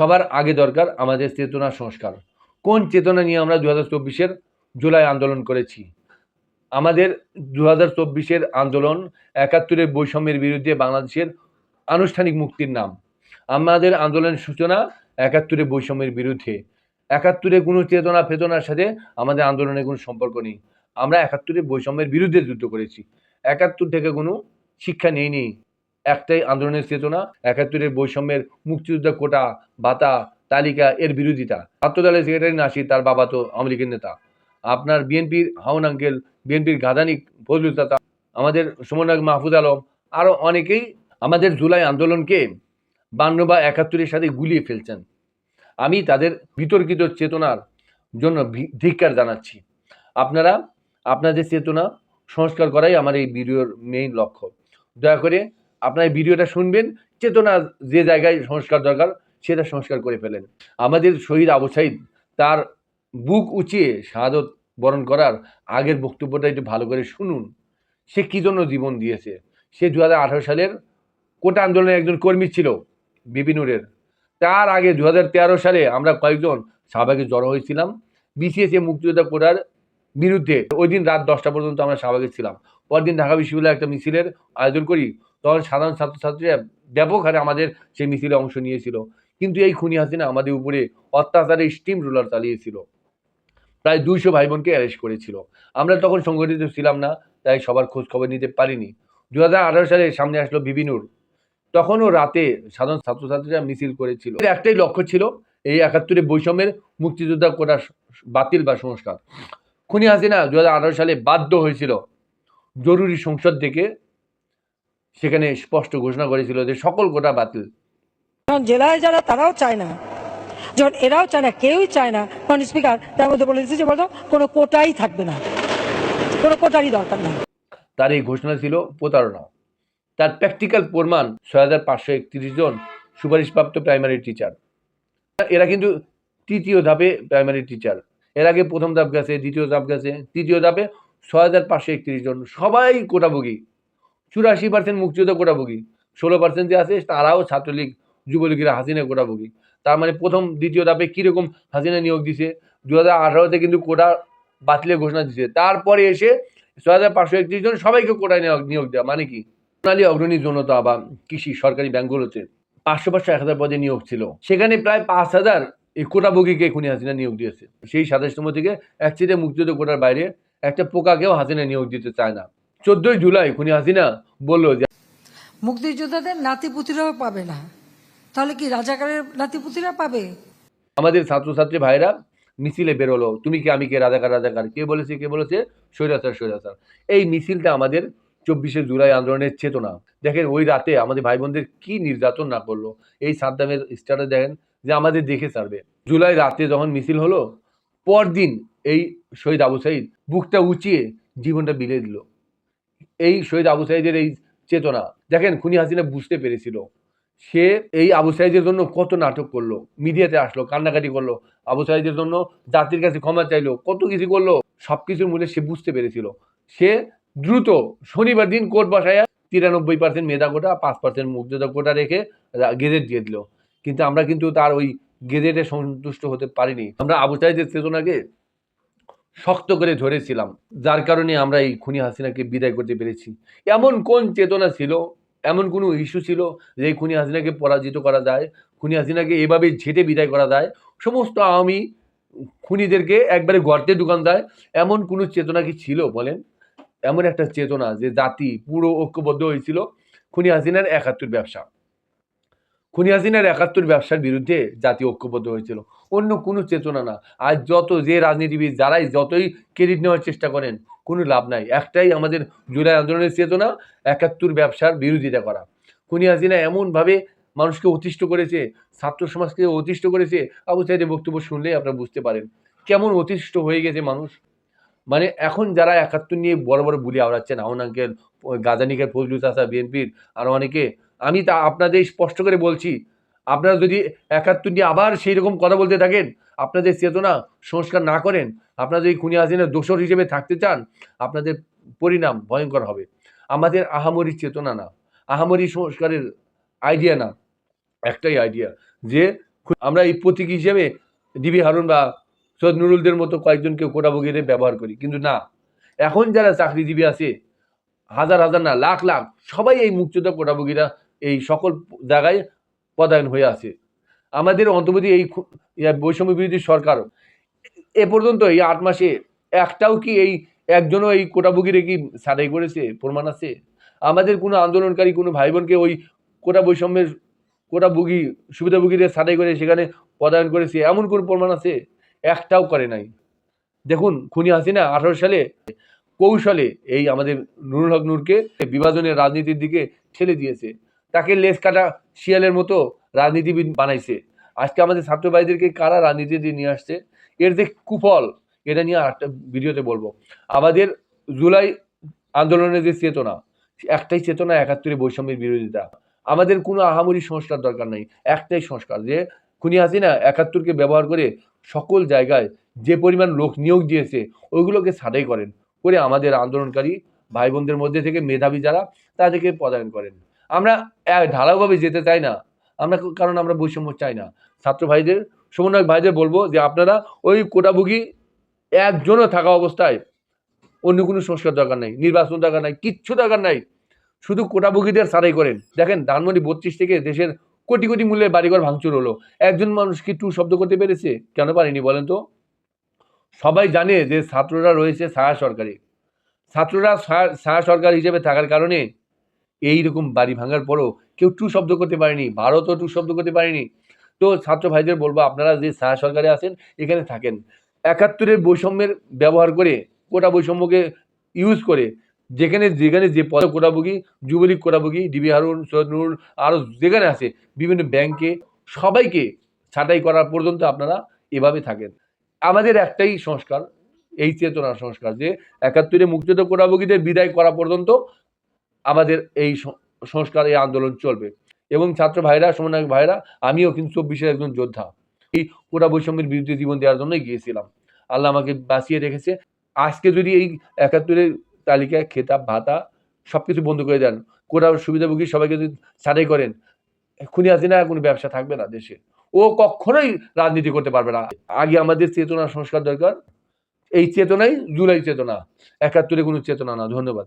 সবার আগে দরকার আমাদের চেতনা সংস্কার। কোন চেতনা নিয়ে আমরা দু হাজার চব্বিশের জুলাই আন্দোলন করেছি? আমাদের দু হাজার চব্বিশের আন্দোলন একাত্তরের বৈষম্যের বিরুদ্ধে বাংলাদেশের আনুষ্ঠানিক মুক্তির নাম। আমাদের আন্দোলনের সূচনা একাত্তরের বৈষম্যের বিরুদ্ধে। একাত্তরে কোনো চেতনা ফেতনার সাথে আমাদের আন্দোলনের কোনো সম্পর্ক নেই। আমরা একাত্তরের বৈষম্যের বিরুদ্ধে যুদ্ধ করেছি। একাত্তর থেকে কোনো শিক্ষা নেইনি একটাই আন্দোলনের চেতনা, একাত্তরের বৈষম্যের মুক্তিযোদ্ধা কোটা, ভাতা, তালিকা, এর বিরোধিতা। ছাত্রদলের সেক্রেটারি নাসির, তার বাবা তো আওয়ামী লীগের নেতা। আপনার বিএনপির হাউন আঙ্কেল, বিএনপির গাদানিক ফজলুল তাতা আমাদের সুমনাগ মাহফুজ আলম আরও অনেকেই আমাদের জুলাই আন্দোলনকে বান্ন বা একাত্তরের সাথে গুলিয়ে ফেলছেন। আমি তাদের বিতর্কিত চেতনার জন্য ধিক্কার জানাচ্ছি। আপনারা, আপনাদের চেতনা সংস্কার করাই আমার এই ভিডিওর মেইন লক্ষ্য। দয়া করে আপনারা ভিডিওটা শুনবেন, চেতনা যে জায়গায় সংস্কার দরকার সেটা সংস্কার করে ফেলেন। আমাদের শহীদ আবু সাইদ, তার বুক উঁচিয়ে শাহাদত বরণ করার আগের বক্তব্যটা একটু ভালো করে শুনুন। সে কী জন্য জীবন দিয়েছে? সে দু হাজার আঠারো সালের কোটা আন্দোলনের একজন কর্মী ছিল বিপিনুরের তার আগে দু হাজার তেরো সালে আমরা কয়েকজন শাহবাগে জড়ো হয়েছিলাম। বিসিএস এ মুক্তিযোদ্ধা কোটার বিরুদ্ধে ওই দিন রাত দশটা পর্যন্ত আমরা শাহবাগে ছিলাম। পরদিন ঢাকা বিশ্ববিদ্যালয়ে একটা মিছিলের আয়োজন করি তখন সাধারণ ছাত্রছাত্রীরা ব্যাপক হারে আমাদের সেই মিছিলে অংশ নিয়েছিল। কিন্তু এই খুনি হাসিনা আমাদের উপরে অত্যাচারে স্টিম রোলার চালিয়েছিল। প্রায় দুইশো ভাই বোনকে অ্যারেস্ট করেছিল। আমরা তখন সংগঠিত ছিলাম না, তাই সবার খোঁজ খবর নিতে পারিনি। দু হাজার আঠারো সালে সামনে আসলো বিবিনুর তখনও রাতে সাধারণ ছাত্রছাত্রীরা মিছিল করেছিল। একটাই লক্ষ্য ছিল এই একাত্তরে বৈষম্যের মুক্তিযোদ্ধা কোটা বাতিল বা সংস্কার। খুনি হাসিনা দু হাজার আঠারো সালে বাধ্য হয়েছিল জরুরি সংসদ থেকে সেখানে স্পষ্ট ঘোষণা করেছিল যে সকল কোটা বাতিল। কারণ জেলায় যারা তারাও চায় না। যখন এরাও চায় না কেউই চায় না কারণ স্পিকার তার মধ্যে বলে দিচ্ছে যে বলতো কোনো কোটাই থাকবে না। কোনো কোটারই দরকার নেই। তার এই ঘোষণা ছিল প্রতারণা। তার প্র্যাকটিক্যাল প্রমাণ ছয় হাজার পাঁচশো একত্রিশ জন সুপারিশপ্রাপ্ত প্রাইমারি টিচার। এরা কিন্তু তৃতীয় ধাপে প্রাইমারি টিচার। এর আগে প্রথম ধাপ গেছে দ্বিতীয় ধাপ গেছে তৃতীয় ধাপে ছয় হাজার পাঁচশো একত্রিশ জন। সবাই কোটাভোগী। চুরাশি পার্সেন্ট মুক্তিযোদ্ধা কোটাভোগী ষোলো পার্সেন্ট যে আছে, তারাও ছাত্রলীগ, যুবলীগেরা হাসিনা কোটাভোগী তার মানে প্রথম, দ্বিতীয় ধাপে কীরকম হাসিনা নিয়োগ দিছে? দু হাজার আঠারোতে কিন্তু কোটা বাতিলের ঘোষণা দিছে। তারপরে এসে ছয় হাজার পাঁচশো একত্রিশ জন সবাইকে কোটায় নিয়োগ নিয়োগ দেওয়া। মানে কি? সোনালী অগ্রণী জনতা বা কৃষি, সরকারি ব্যাংকগুলোতে পাঁচশো পাঁচশো এক হাজার পদে নিয়োগ ছিল। সেখানে প্রায় পাঁচ হাজার এই কোটাভোগীকে খুনি হাসিনা নিয়োগ দিয়েছে। সেই সাতাশতম থেকে এক সিটে মুক্তিযুদ্ধ কোটার বাইরে একটা পোকাকেও হাসিনা নিয়োগ দিতে চায় না। চোদ্দই জুলাই খুনি হাসিনা বলল যে মুক্তিযোদ্ধাদের নাতিপুতিরাও পাবে না। তাহলে কি রাজাকারের নাতিপুতিরা পাবে? আমাদের ছাত্রছাত্রী ভাইরা মিছিলে বেরোলো। তুমি কি? আমি কে? রাজাকার রাজাকার। কে বলেছে কে বলেছে? স্বৈরাচার স্বৈরাচার। এই মিছিলটা আমাদের চব্বিশে জুলাই আন্দোলনের চেতনা। দেখেন ওই রাতে আমাদের ভাই বোনদের কি নির্যাতন না করল। এই সাদ্দামের স্টারে দেখেন যে আমাদের দেখে ছাড়বে। জুলাই রাতে যখন মিছিল হলো পরদিন এই শহীদ আবু সাইদ বুকটা উঁচিয়ে জীবনটা বিলে দিল। এই শহীদ আবু সাইদের এই চেতনা। দেখেন, খুনি হাসিনা বুঝতে পেরেছিল। সে এই আবু সাইদের জন্য কত নাটক করল, মিডিয়াতে আসলো, কান্নাকাটি করল, আবু সাইদের জন্য জাতির কাছে ক্ষমা চাইলো, কত কিছু করল সব কিছুর মূলে সে বুঝতে পেরেছিল। সে দ্রুত শনিবার দিন কোর্ট বসায় তিরানব্বই পার্সেন্ট মেধা কোটা, পাঁচ পার্সেন্ট মুগ্ধতা কোটা রেখে গেজেট দিয়ে দিল। কিন্তু আমরা কিন্তু তার ওই গেজেটে সন্তুষ্ট হতে পারিনি। আমরা আবু সাইদের চেতনাকে শক্ত করে ধরেছিলাম, যার কারণে আমরা এই খুনি হাসিনাকে বিদায় করতে পেরেছি। এমন কোন চেতনা ছিল, এমন কোনো ইস্যু ছিল যে খুনি হাসিনাকে পরাজিত করা যায়, খুনি হাসিনাকে এভাবে ঝেঁটে বিদায় করা যায়? সমস্ত আওয়ামী খুনিদেরকে একবারে গর্তে দোকান দেয়, এমন কোনো চেতনা কি ছিল বলেন? এমন একটা চেতনা যে জাতি পুরো ঐক্যবদ্ধ হয়েছিল, খুনি হাসিনার একাত্তর ব্যবসা। খুনি হাসিনার একাত্তর ব্যবসার বিরুদ্ধে জাতি ঐক্যবদ্ধ হয়েছিল। অন্য কোনো চেতনা না। আর যত যে রাজনীতিবিদ, যারাই যতই ক্রেডিট নেওয়ার চেষ্টা করেন, কোনো লাভ নাই। একটাই আমাদের জুলাই আন্দোলনের চেতনা, একাত্তর ব্যবসার বিরোধিতা করা। খুনি হাসিনা এমনভাবে মানুষকে অতিষ্ঠ করেছে, ছাত্র সমাজকে অতিষ্ঠ করেছে। আবু সাইদের বক্তব্য শুনলেই আপনারা বুঝতে পারেন কেমন অতিষ্ঠ হয়ে গেছে মানুষ। মানে এখন যারা একাত্তর নিয়ে বড় বড় বুলি আওড়াচ্ছেন, আউন আঙ্কেল, গাজানিকের ফজলু চাষা বিএনপির আরও অনেকে আমি তা আপনাদের স্পষ্ট করে বলছি। আপনারা যদি একাত্তর নিয়ে আবার সেই রকম কথা বলতে থাকেন, আপনাদের চেতনা সংস্কার না করেন, আপনারা যদি খুনি হাসিনার দোষর হিসেবে থাকতে চান, আপনাদের পরিণাম ভয়ঙ্কর হবে। আমাদের আহামরি চেতনা না। আহামরি সংস্কারের আইডিয়া না। একটাই আইডিয়া যে আমরা এই প্রতীক হিসেবে ডিবি হারুন বা সৈয়দ নুরুলদের মতো কয়েকজনকে কোটাভোগীদের ব্যবহার করি। কিন্তু না, এখন যারা চাকরিজীবী আছে, হাজার হাজার না, লাখ লাখ, সবাই এই মুক্তিযোদ্ধা কোটাভোগীরা এই সকল জায়গায় পদায়ন হয়ে আছে। আমাদের অন্তর্বর্তী এই বৈষম্য বিরোধী সরকার এ পর্যন্ত এই আট মাসে একটাও কি এই একজনও এই কোটাভোগীরে কি ছাড়াই করেছে, প্রমাণ আছে? আমাদের কোনো আন্দোলনকারী, কোনো ভাই বোনকে ওই কোটা বৈষম্যের কোটাভোগী সুবিধাভোগীরা ছাড়াই করে সেখানে পদায়ন করেছে, এমন কোনো প্রমাণ আছে? একটাও করে নাই। দেখুন, খুনি হাসিনা আঠারো সালে কৌশলে এই আমাদের নুরুল হক নূরকে বিভাজনের রাজনীতির দিকে ঠেলে দিয়েছে। তাকে লেস কাটা শিয়ালের মতো রাজনীতিবিদ বানাইছে। আজকে আমাদের ছাত্র ভাইদেরকে কারা রাজনীতিতে নিয়ে আসছে? এর যে কুফল, এটা নিয়ে আরেকটা ভিডিওতে বলব। আমাদের জুলাই আন্দোলনের যে চেতনা, একটাই চেতনা একাত্তরে বৈষম্যের বিরোধিতা। আমাদের কোনো আহামরি সংস্কার দরকার নাই, একটাই সংস্কার যে খুনি হাসিনা একাত্তরকে ব্যবহার করে সকল জায়গায় যে পরিমাণ লোক নিয়োগ দিয়েছে, ওইগুলোকে ছাঁটাই করেন। করে আমাদের আন্দোলনকারী ভাই বোনদের মধ্যে থেকে মেধাবী যারা, তাদেরকে পদায়ন করেন। আমরা ঢালাওভাবে যেতে চাই না। আমরা কারণ আমরা বৈষম্য চাই না। ছাত্র ভাইদের, সমন্বয়ক ভাইদের বলব যে আপনারা ওই কোটাভোগী একজনও থাকা অবস্থায় অন্য কোনো সংস্কার দরকার নাই, নির্বাচন দরকার নাই, কিচ্ছু দরকার নাই। শুধু কোটাভোগীদের সারাই করেন। দেখেন ধানমন্ডি বত্রিশ থেকে দেশের কোটি কোটি মূল্যের বাড়িঘর ভাঙচুর হলো। একজন মানুষ কি টু শব্দ করতে পেরেছে? কেন পারেনি বলেন তো? সবাই জানে যে ছাত্ররা রয়েছে ছায়া সরকারি। ছাত্ররা ছায়া সরকার হিসেবে থাকার কারণে এই রকম বাড়ি ভাঙার পরও কেউ টু শব্দ করতে পারেনি, ভারতও টু শব্দ করতে পারেনি। তো ছাত্র ভাইদের বলব, আপনারা যে ছায়া সরকারে আছেন, এখানে থাকেন। একাত্তরের বৈষম্যের ব্যবহার করে, কোটা বৈষম্যকে ইউজ করে, যেখানে যেখানে যে পদ কোটাভোগী, যুবলীগ কোটাভোগী ডিবি হারুন, সৈয়দ নুরুল আরও যেখানে আছে, বিভিন্ন ব্যাংকে সবাইকে ছাঁটাই করার পর্যন্ত আপনারা এভাবে থাকেন। আমাদের একটাই সংস্কার, এই চেতনার সংস্কার যে একাত্তরে মুক্তিযুদ্ধ কোটাভোগীদের বিদায় করা পর্যন্ত আমাদের এই সংস্কার, এই আন্দোলন চলবে। এবং ছাত্র ভাইরা, সমন্বয়ক ভাইরা, আমিও কিন্তু চব্বিশের একজন যোদ্ধা। এই কোটা বৈষম্যের বিরুদ্ধে জীবন দেওয়ার জন্যই গিয়েছিলাম। আল্লাহ আমাকে বাঁচিয়ে রেখেছে। আজকে যদি এই একাত্তরের তালিকায় খেতাব, ভাতা সব কিছু বন্ধ করে দেন, কোটা সুবিধাভোগী সবাইকে যদি ছাড়াই করেন, খুনি হাসিনা কোনো ব্যবসা থাকবে না দেশে। ও কখনোই রাজনীতি করতে পারবে না। আগে আমাদের চেতনা সংস্কার দরকার। এই চেতনাই জুলাই চেতনা। একাত্তরে কোনো চেতনা না। ধন্যবাদ।